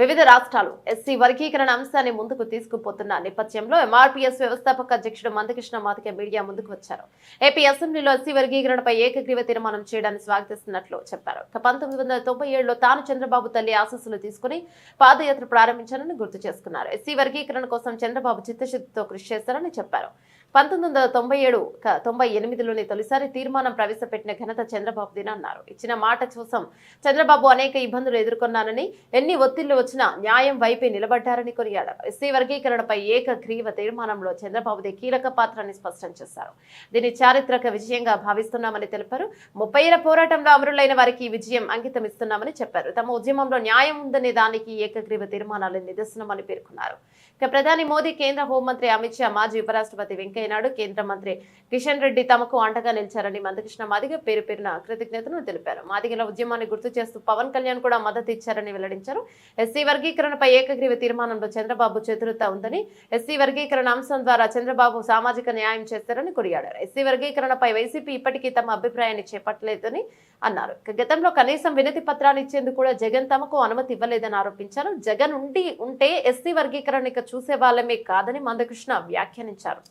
వివిధ రాష్ట్రాలు ఎస్సీ వర్గీకరణ అంశాన్ని ముందుకు తీసుకుపోతున్న నేపథ్యంలో ఎంఆర్పీఎస్ వ్యవస్థాపక అధ్యక్షుడు మందకృష్ణ మాదిక మీడియా ముందుకు వచ్చారు. ఏపీ అసెంబ్లీలో ఎస్సీ వర్గీకరణపై ఏకగ్రీవ తీర్మానం చేయడాన్ని స్వాగతిస్తున్నట్లు చెప్పారు. పంతొమ్మిది వందల తొంభై ఏడులో తాను చంద్రబాబు తల్లి ఆశస్సులు తీసుకుని పాదయాత్ర ప్రారంభించారని గుర్తు చేసుకున్నారు. ఎస్సీ వర్గీకరణ కోసం చంద్రబాబు చిత్తశుద్ధితో కృషి చేస్తారని చెప్పారు. పంతొమ్మిది వందల తొంభై ఏడు తొంభై ఎనిమిదిలోని తొలిసారి తీర్మానం ప్రవేశపెట్టిన ఘనత చంద్రబాబుదిన అన్నారు. ఇచ్చిన మాట కోసం చంద్రబాబు అనేక ఇబ్బందులు ఎదుర్కొన్నానని ఎన్ని ఒత్తిళ్ళు వచ్చినా న్యాయం వైపే నిలబడ్డారని కొనియాడారు. ఎస్సీ వర్గీకరణపై ఏకగ్రీవ తీర్మానంలో చంద్రబాబుదే కీలక పాత్రని స్పష్టం చేశారు. దీన్ని చారిత్రక విజయంగా భావిస్తున్నామని తెలిపారు. ముప్పై ఏళ్ళ పోరాటంలో అమరులైన వారికి విజయం అంకితం ఇస్తున్నామని చెప్పారు. తమ ఉద్యమంలో న్యాయం ఉందనే దానికి ఏకగ్రీవ తీర్మానాలు నిదర్శనమని పేర్కొన్నారు. ఇక ప్రధాని మోదీ కేంద్ర హోంమంత్రి అమిత్ షా మాజీ ఉపరాష్ట్రపతి వెంకయ్యనాయుడు కేంద్ర మంత్రి. కిషన్ రెడ్డి తమకు అండగా నిలిచారని మందకృష్ణ మాదిగ పేరు పేరున కృతజ్ఞతలు తెలిపారు. మాదిగల ఉద్యమాన్ని గుర్తు చేస్తూ పవన్ కళ్యాణ్ కూడా మద్దతు ఇచ్చారని వెల్లడించారు. ఎస్సీ వర్గీకరణపై ఏకగ్రీవ తీర్మానంలో చంద్రబాబు చతురత ఉందని ఎస్సీ వర్గీకరణ అంశం ద్వారా చంద్రబాబు సామాజిక న్యాయం చేస్తారని కొనియాడారు. ఎస్సీ వర్గీకరణపై వైసీపీ ఇప్పటికీ తమ అభిప్రాయాన్ని చేపట్టలేదని అన్నారు. గతంలో కనీసం వినతి పత్రాలు ఇచ్చేందుకు కూడా జగన్ తమకు అనుమతి ఇవ్వలేదని ఆరోపించారు. జగన్ ఉండి ఉంటే ఎస్సీ వర్గీకరణ ఇక చూసే వాళ్ళమే కాదని మందకృష్ణ వ్యాఖ్యానించారు.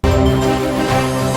Música